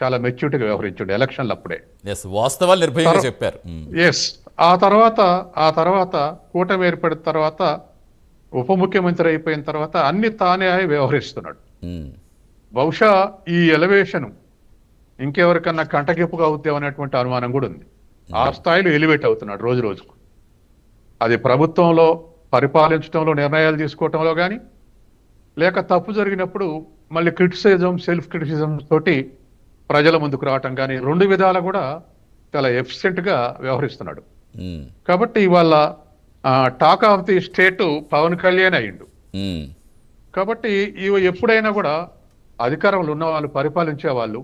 చాలా మెచ్యూరిటీగా వ్యవహరించాడు ఎలక్షన్లు అప్పుడే. వాస్తవాలు నిర్భయంగా చెప్పారు. ఎస్ ఆ తర్వాత ఆ తర్వాత కూటమి ఏర్పడిన తర్వాత ఉప ముఖ్యమంత్రి అయిపోయిన తర్వాత అన్ని తానే వ్యవహరిస్తున్నాడు. ఉమ్, బహుశా ఈ ఎలివేషన్ ఇంకెవరికన్నా కంటగింపుగా అవుద్దాం అనేటువంటి అనుమానం కూడా ఉంది. ఆ స్థాయిలో ఎలివేట్ అవుతున్నాడు రోజు రోజుకు. అది ప్రభుత్వంలో పరిపాలించడంలో నిర్ణయాలు తీసుకోవటంలో కానీ లేక తప్పు జరిగినప్పుడు మళ్ళీ క్రిటిసిజం సెల్ఫ్ క్రిటిసిజం తోటి ప్రజల ముందుకు రావటం కానీ రెండు విధాలు కూడా చాలా ఎఫిషియెంట్గా వ్యవహరిస్తున్నాడు. కాబట్టి ఇవాళ talk of the state Pawan Kalyan అయ్యిండు. కాబట్టి ఇవి ఎప్పుడైనా కూడా అధికారంలో ఉన్న వాళ్ళు పరిపాలించే వాళ్ళు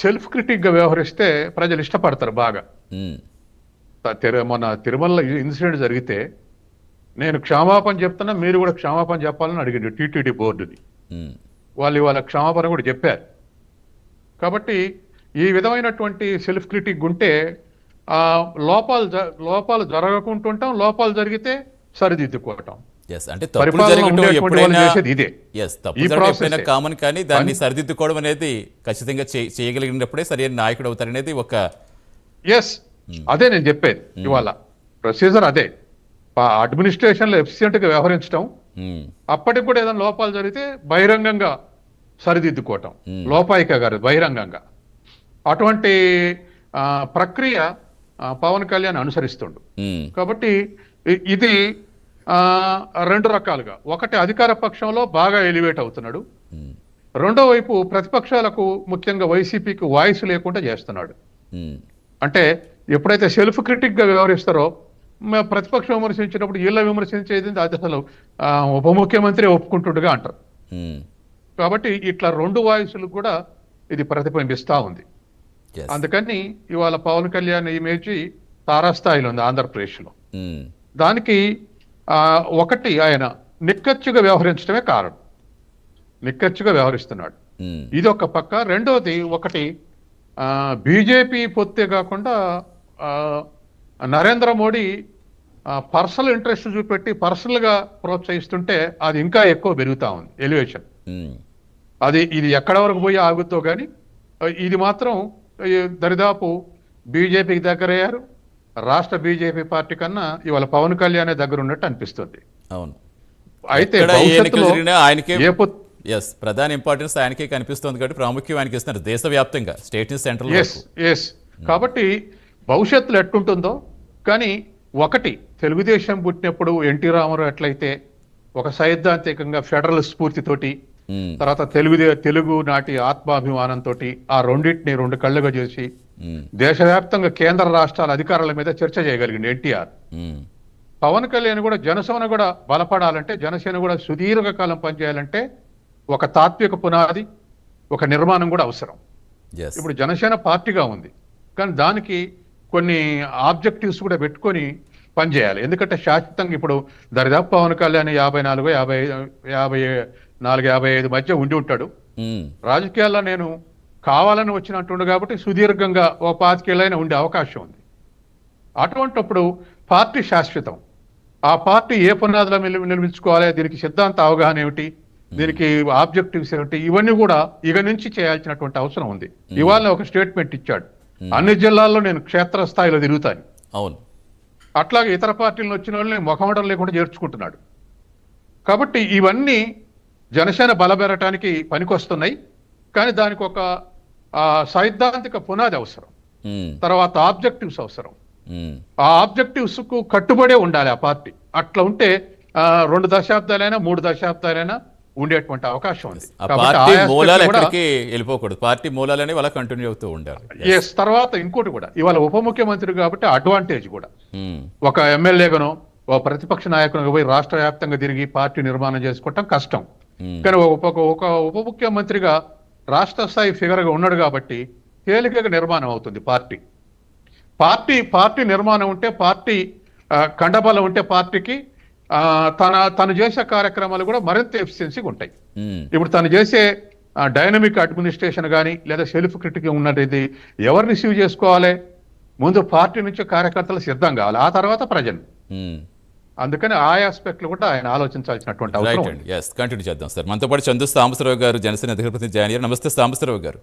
సెల్ఫ్ క్రిటిక్గా వ్యవహరిస్తే ప్రజలు ఇష్టపడతారు బాగా. మన తిరుమల ఇన్సిడెంట్ జరిగితే నేను క్షమాపణ చెప్తున్నా మీరు కూడా క్షమాపణ చెప్పాలని అడిగిండు టీటీడీ బోర్డుని వాళ్ళు ఇవాళ క్షమాపణ కూడా చెప్పారు. కాబట్టి ఈ విధమైనటువంటి సెల్ఫ్ క్రిటిక్ ఉంటే ఆ లోపాలు లోపాలు జరగకుంటుంటాం లోపాలు జరిగితే సరిదిద్దుకోవటం. అంటే తప్పులు వాళ్ళు ఎప్పుడైనా ఎప్పుడైనా. కామన్ కానీ దాన్ని సరిదిద్దుకోవడం అనేది ఖచ్చితంగా చేయగలిగినప్పుడే సరైన నాయకుడు అవుతారనేది ఒక ఎస్ అదే నేను చెప్పేది ఇవాళ. ప్రొసీజర్ అదే. అడ్మినిస్ట్రేషన్లో ఎఫిషియెంట్గా వ్యవహరించడం అప్పటికి కూడా ఏదైనా లోపాలు జరిగితే బహిరంగంగా సరిదిద్దుకోవటం లోపాయిక గారు బహిరంగంగా. అటువంటి ప్రక్రియ పవన్ కళ్యాణ్ అనుసరిస్తుండు. కాబట్టి ఇది రెండు రకాలుగా. ఒకటి అధికార పక్షంలో బాగా ఎలివేట్ అవుతున్నాడు. రెండో వైపు ప్రతిపక్షాలకు ముఖ్యంగా వైసీపీకి వాయిస్ లేకుండా చేస్తున్నాడు. అంటే ఎప్పుడైతే సెల్ఫ్ క్రిటిక్గా వ్యవహరిస్తారో ప్రతిపక్షం విమర్శించినప్పుడు వీళ్ళ విమర్శించేది అది అసలు ఉప ముఖ్యమంత్రి ఒప్పుకుంటుండగా అంటారు. కాబట్టి ఇట్లా రెండు వాయిస్లు కూడా ఇది ప్రతిబింబిస్తా ఉంది. అందుకని ఇవాళ పవన్ కళ్యాణ్ ఇమేజ్ తారాస్థాయిలో ఉంది ఆంధ్రప్రదేశ్లో. ఉమ్, దానికి ఒకటి ఆయన నిక్కచ్చుగా వ్యవహరించడమే కారణం. నిక్కచ్చుగా వ్యవహరిస్తున్నాడు. ఉమ్, ఇది ఒక పక్క. రెండోది ఒకటి బీజేపీ పొత్తే కాకుండా నరేంద్ర మోడీ పర్సనల్ ఇంట్రెస్ట్ చూపెట్టి పర్సనల్గా ప్రోత్సహిస్తుంటే అది ఇంకా ఎక్కువ పెరుగుతా ఉంది. ఎలివేషన్. ఉమ్, అది ఇది ఎక్కడ వరకు పోయి ఆగుద్దో కానీ ఇది మాత్రం దరిదాపు బీజేపీకి దగ్గరయ్యారు. రాష్ట్ర బీజేపీ పార్టీ కన్నా ఇవాళ పవన్ కళ్యాణ్ దగ్గర ఉన్నట్టు అనిపిస్తుంది. అవును. అయితే ఆయనకే ఎస్ ప్రధాన ఇంపార్టెన్స్ ఆయనకే కనిపిస్తుంది కాబట్టి ప్రాముఖ్యం ఆయనకి ఇస్తున్నారు దేశవ్యాప్తంగా స్టేట్ సెంట్రల్ ఎస్ ఎస్ కాబట్టి భవిష్యత్తులో ఎట్టుంటుందో కానీ ఒకటి తెలుగుదేశం పుట్టినప్పుడు ఎన్టీ రామారావు ఎట్లయితే ఒక సైద్ధాంతికంగా ఫెడరల్ స్ఫూర్తితోటి తర్వాత తెలుగు తెలుగు నాటి ఆత్మాభిమానంతో ఆ రెండింటిని రెండు కళ్ళుగా చేసి దేశవ్యాప్తంగా కేంద్ర రాష్ట్రాల అధికారుల మీద చర్చ చేయగలిగింది ఎన్టీఆర్. పవన్ కళ్యాణ్ కూడా జనసేన కూడా బలపడాలంటే జనసేన కూడా సుదీర్ఘకాలం పనిచేయాలంటే ఒక తాత్విక పునాది ఒక నిర్మాణం కూడా అవసరం. ఇప్పుడు జనసేన పార్టీగా ఉంది. కానీ దానికి కొన్ని ఆబ్జెక్టివ్స్ కూడా పెట్టుకొని పనిచేయాలి. ఎందుకంటే శాశ్వతంగా ఇప్పుడు దరిదాపు పవన్ కళ్యాణ్ యాభై నాలుగు యాభై యాభై నాలుగు యాభై ఐదు మధ్య ఉండి ఉంటాడు. రాజకీయాల్లో నేను కావాలని వచ్చినట్టుండు కాబట్టి సుదీర్ఘంగా ఓ పాతికేళ్ళైనా ఉండే అవకాశం ఉంది. అటువంటప్పుడు పార్టీ శాశ్వతం. ఆ పార్టీ ఏ పునాదుల మీద నిలబించుకోవాలి దీనికి సిద్ధాంత అవగాహన ఏమిటి? దీనికి ఆబ్జెక్టివ్స్ ఏమిటి? ఇవన్నీ కూడా ఇక నుంచి చేయాల్సినటువంటి అవసరం ఉంది. ఇవాళ ఒక స్టేట్మెంట్ ఇచ్చాడు. అన్ని జిల్లాల్లో నేను క్షేత్రస్థాయిలో తిరుగుతాను. అవును. అట్లాగే ఇతర పార్టీలను వచ్చిన వాళ్ళని ముఖమటం లేకుండా చేర్చుకుంటున్నాడు. కాబట్టి ఇవన్నీ జనసేన బలపెరటానికి పనికొస్తున్నాయి కానీ దానికి ఒక సైద్ధాంతిక పునాది అవసరం. తర్వాత ఆబ్జెక్టివ్స్ అవసరం. ఆ ఆబ్జెక్టివ్స్కు కట్టుబడే ఉండాలి ఆ పార్టీ. అట్లా ఉంటే రెండు దశాబ్దాలైనా మూడు దశాబ్దాలైనా ఉండేటువంటి అవకాశం ఉంది. వెళ్ళిపోకూడదు. పార్టీ మూలాలనే వాళ్ళ కంటిన్యూ అవుతూ ఉండాలి. ఎస్ తర్వాత ఇంకోటి కూడా. ఇవాళ ఉప ముఖ్యమంత్రి కాబట్టి అడ్వాంటేజ్ కూడా. ఒక ఎమ్మెల్యేగానో ఓ ప్రతిపక్ష నాయకునిగా పోయి రాష్ట్ర వ్యాప్తంగా తిరిగి పార్టీ నిర్మాణం చేసుకోవటం కష్టం. కానీ ఒక ఉప ముఖ్యమంత్రిగా రాష్ట్ర స్థాయి ఫిగర్గా ఉన్నాడు కాబట్టి తేలికగా నిర్మాణం అవుతుంది పార్టీ. పార్టీ పార్టీ నిర్మాణం ఉంటే పార్టీ కండబలం ఉంటే పార్టీకి తన తను చేసే కార్యక్రమాలు కూడా మరింత ఎఫిషియన్సీగా ఉంటాయి. ఉమ్, ఇప్పుడు తను చేసే డైనమిక్ అడ్మినిస్ట్రేషన్ కానీ లేదా సెల్ఫ్ క్రిటిక్ ఉన్నది ఎవరు రిసీవ్ చేసుకోవాలి? ముందు పార్టీ నుంచి కార్యకర్తలు సిద్ధం కావాలి. ఆ తర్వాత ప్రజలు. ఉమ్. అందుకని ఆ ఆస్పెక్ట్లు కూడా ఆయన ఆలోచించాల్సినటువంటి అవసరం కంటిన్యూ చేద్దాం సార్ మనతో పాటు చందు సాంబశ్వరరావు గారు జనసేన అధికార ప్రతినిధి జాయిన్ అయ్యారు. నమస్తే సాంబశ్వరరావు గారు.